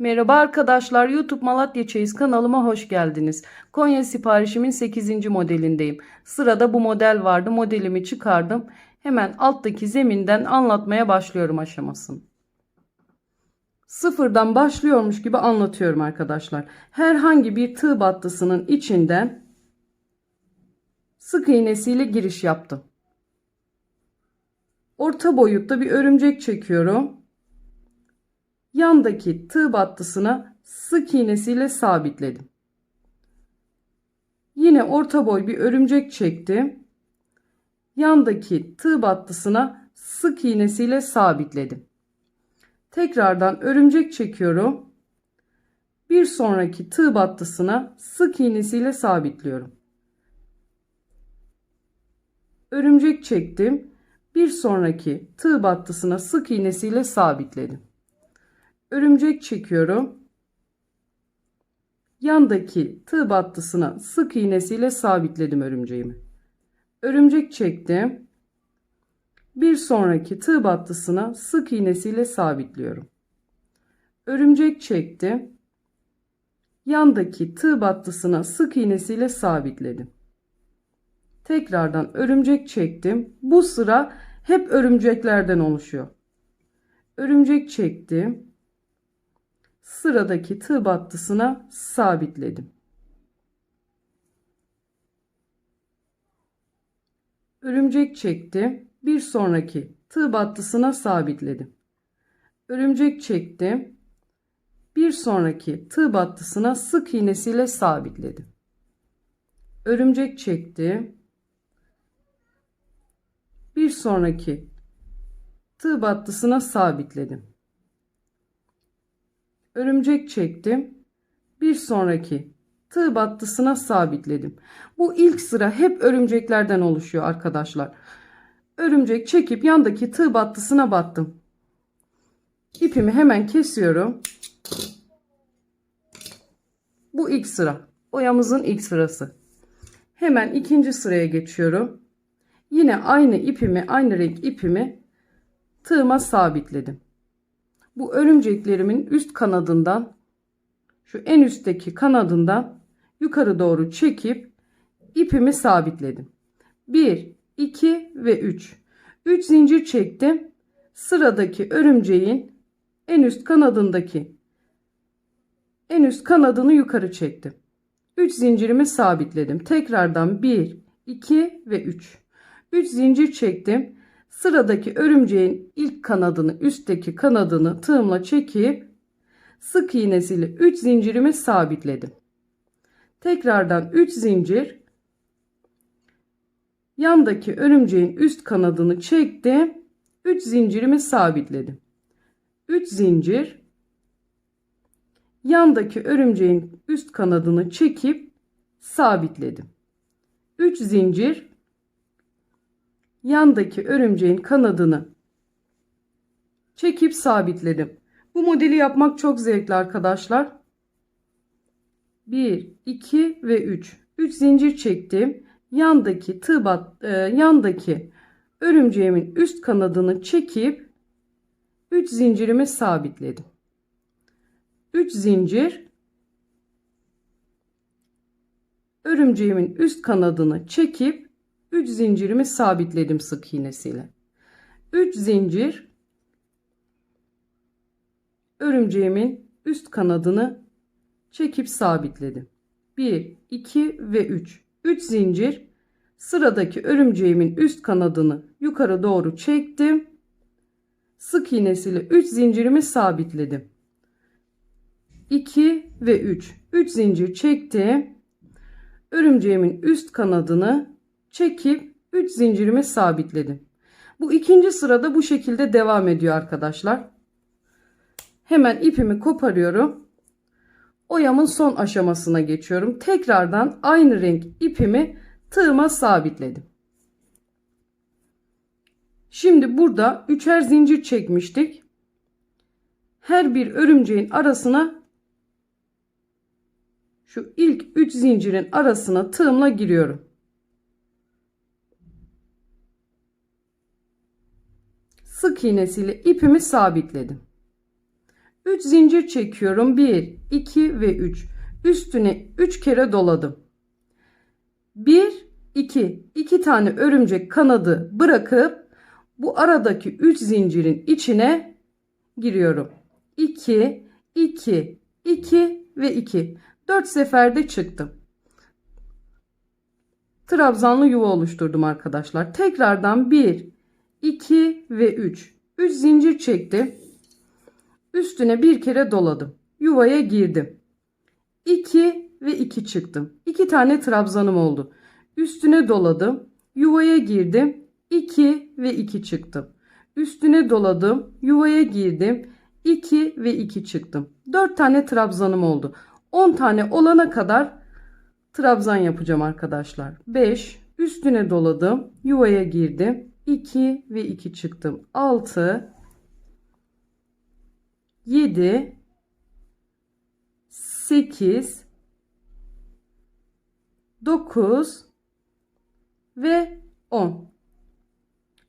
Merhaba arkadaşlar YouTube Malatya Çeyiz kanalıma hoş geldiniz. Konya siparişimin 8. modelindeyim. Sırada bu model vardı. Modelimi çıkardım. Hemen alttaki zeminden anlatmaya başlıyorum aşamasını. Sıfırdan başlıyormuş gibi anlatıyorum arkadaşlar. Herhangi bir tığ battısının içinden sık iğnesiyle giriş yaptım. Orta boyutta bir örümcek çekiyorum yandaki tığ battısına sık iğnesiyle sabitledim. Yine orta boy bir örümcek çektim. Yandaki tığ battısına sık iğnesiyle sabitledim. Tekrardan örümcek çekiyorum. Bir sonraki tığ battısına sık iğnesiyle sabitliyorum. Örümcek çektim. Bir sonraki tığ battısına sık iğnesiyle sabitledim örümcek çekiyorum. Yandaki tığ battısına sık iğnesiyle sabitledim örümceğimi. Örümcek çektim. Bir sonraki tığ battısına sık iğnesiyle sabitliyorum. Örümcek çektim. Yandaki tığ battısına sık iğnesiyle sabitledim. Tekrardan örümcek çektim. Bu sıra hep örümceklerden oluşuyor. Örümcek çektim sıradaki tığ battısına sabitledim. Örümcek çektim. Bir sonraki tığ battısına sabitledim. Örümcek çektim. Bir sonraki tığ battısına sık iğnesiyle sabitledim. Örümcek çektim. Bir sonraki tığ battısına sabitledim örümcek çektim. Bir sonraki tığ battısına sabitledim. Bu ilk sıra hep örümceklerden oluşuyor arkadaşlar. Örümcek çekip yandaki tığ battısına battım. İpimi hemen kesiyorum. Bu ilk sıra. Oyamızın ilk sırası. Hemen ikinci sıraya geçiyorum. Yine aynı ipimi, aynı renk ipimi tığıma sabitledim bu örümceklerimin üst kanadından şu en üstteki kanadından yukarı doğru çekip ipimi sabitledim. 1, 2 ve 3. 3 zincir çektim. Sıradaki örümceğin en üst kanadındaki en üst kanadını yukarı çektim. 3 zincirimi sabitledim. Tekrardan 1, 2 ve 3. 3 zincir çektim. Sıradaki örümceğin ilk kanadını üstteki kanadını tığımla çekip sık iğnesiyle 3 zincirimi sabitledim. Tekrardan 3 zincir yandaki örümceğin üst kanadını çektim. 3 zincirimi sabitledim. 3 zincir yandaki örümceğin üst kanadını çekip sabitledim. 3 zincir yandaki örümceğin kanadını çekip sabitledim. Bu modeli yapmak çok zevkli arkadaşlar. 1, 2 ve 3. 3 zincir çektim. Yandaki tığ bat, e, yandaki örümceğimin üst kanadını çekip 3 zincirimi sabitledim. 3 zincir örümceğimin üst kanadını çekip 3 zincirimi sabitledim sık iğnesiyle. 3 zincir örümceğimin üst kanadını çekip sabitledim. 1 2 ve 3. 3 zincir sıradaki örümceğimin üst kanadını yukarı doğru çektim. Sık iğnesiyle 3 zincirimi sabitledim. 2 ve 3. 3 zincir çektim. Örümceğimin üst kanadını çekip 3 zincirimi sabitledim. Bu ikinci sırada bu şekilde devam ediyor arkadaşlar. Hemen ipimi koparıyorum. Oyamın son aşamasına geçiyorum. Tekrardan aynı renk ipimi tığıma sabitledim. Şimdi burada üçer zincir çekmiştik. Her bir örümceğin arasına şu ilk 3 zincirin arasına tığımla giriyorum. Sık iğnesiyle ipimi sabitledim. 3 zincir çekiyorum. 1, 2 ve 3. Üstüne 3 kere doladım. 1, 2. 2 tane örümcek kanadı bırakıp bu aradaki 3 zincirin içine giriyorum. 2, 2, 2 ve 2. 4 seferde çıktım. Trabzanlı yuva oluşturdum arkadaşlar. Tekrardan 1, 2 ve 3. 3 zincir çektim. Üstüne bir kere doladım. Yuvaya girdim. 2 ve 2 çıktım. 2 tane trabzanım oldu. Üstüne doladım. Yuvaya girdim. 2 ve 2 çıktım. Üstüne doladım. Yuvaya girdim. 2 ve 2 çıktım. 4 tane trabzanım oldu. 10 tane olana kadar trabzan yapacağım arkadaşlar. 5 üstüne doladım. Yuvaya girdim. 2 ve 2 çıktım. 6 7 8 9 ve 10.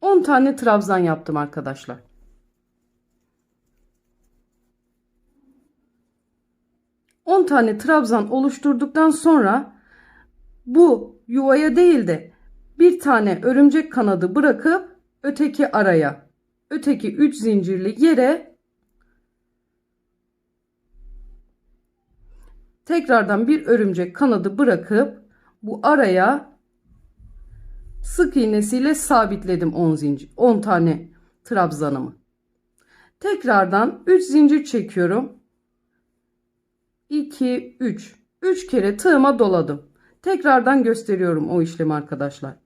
10 tane trabzan yaptım arkadaşlar. Tane trabzan oluşturduktan sonra bu yuvaya değil de bir tane örümcek kanadı bırakıp öteki araya, öteki 3 zincirli yere tekrardan bir örümcek kanadı bırakıp bu araya sık iğnesiyle sabitledim 10 zincir 10 tane trabzanımı. Tekrardan 3 zincir çekiyorum. 2 3 3 kere tığıma doladım. Tekrardan gösteriyorum o işlemi arkadaşlar.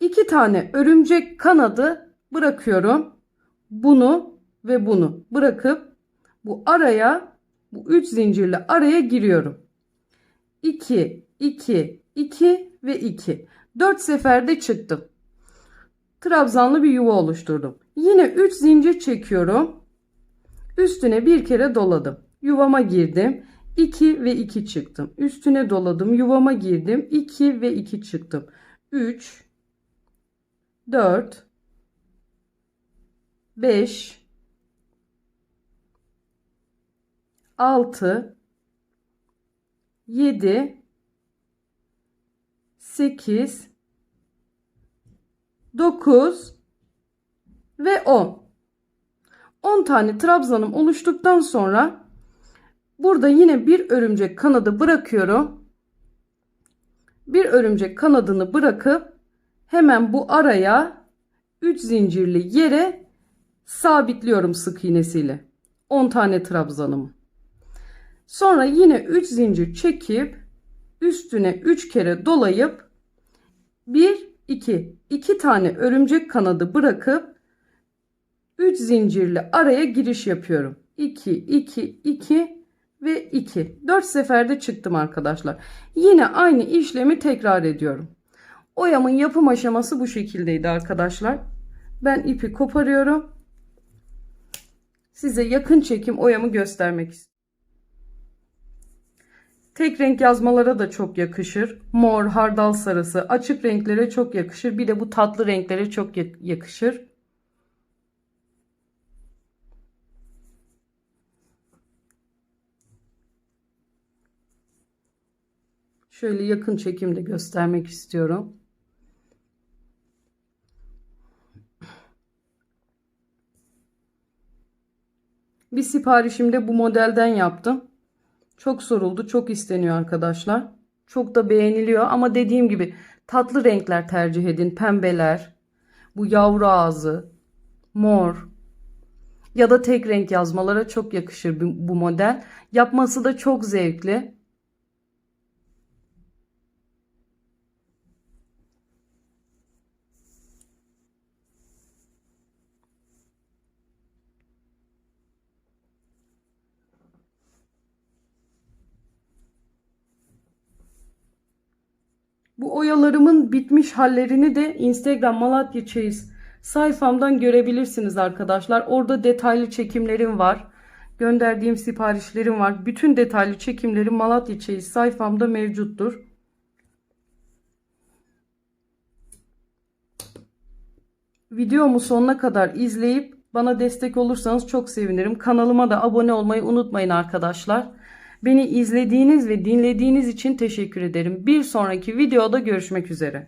2 tane örümcek kanadı bırakıyorum. Bunu ve bunu bırakıp bu araya bu 3 zincirle araya giriyorum. 2 2 2 ve 2. 4 seferde çıktım. Trabzanlı bir yuva oluşturdum. Yine 3 zincir çekiyorum. Üstüne bir kere doladım. Yuvama girdim. 2 ve 2 çıktım. Üstüne doladım. Yuvama girdim. 2 ve 2 çıktım. 3 4 5 6 7 8 9 ve 10. 10 tane trabzanım oluştuktan sonra burada yine bir örümcek kanadı bırakıyorum. Bir örümcek kanadını bırakıp hemen bu araya 3 zincirli yere sabitliyorum sık iğnesiyle. 10 tane trabzanımı. Sonra yine 3 zincir çekip üstüne 3 kere dolayıp 1 2 2 tane örümcek kanadı bırakıp 3 zincirli araya giriş yapıyorum. 2 2 2 ve 2. 4 seferde çıktım arkadaşlar. Yine aynı işlemi tekrar ediyorum. Oyamın yapım aşaması bu şekildeydi arkadaşlar. Ben ipi koparıyorum. Size yakın çekim oyamı göstermek istiyorum. Tek renk yazmalara da çok yakışır. Mor, hardal sarısı, açık renklere çok yakışır. Bir de bu tatlı renklere çok yakışır. Şöyle yakın çekimde göstermek istiyorum. Bir siparişimde bu modelden yaptım. Çok soruldu, çok isteniyor arkadaşlar. Çok da beğeniliyor ama dediğim gibi tatlı renkler tercih edin. Pembeler, bu yavru ağzı, mor ya da tek renk yazmalara çok yakışır bu model. Yapması da çok zevkli. Bu oyalarımın bitmiş hallerini de Instagram Malatya Çeyiz sayfamdan görebilirsiniz arkadaşlar. Orada detaylı çekimlerim var. Gönderdiğim siparişlerim var. Bütün detaylı çekimlerim Malatya Çeyiz sayfamda mevcuttur. Videomu sonuna kadar izleyip Bana destek olursanız çok sevinirim. Kanalıma da abone olmayı unutmayın arkadaşlar. Beni izlediğiniz ve dinlediğiniz için teşekkür ederim. Bir sonraki videoda görüşmek üzere.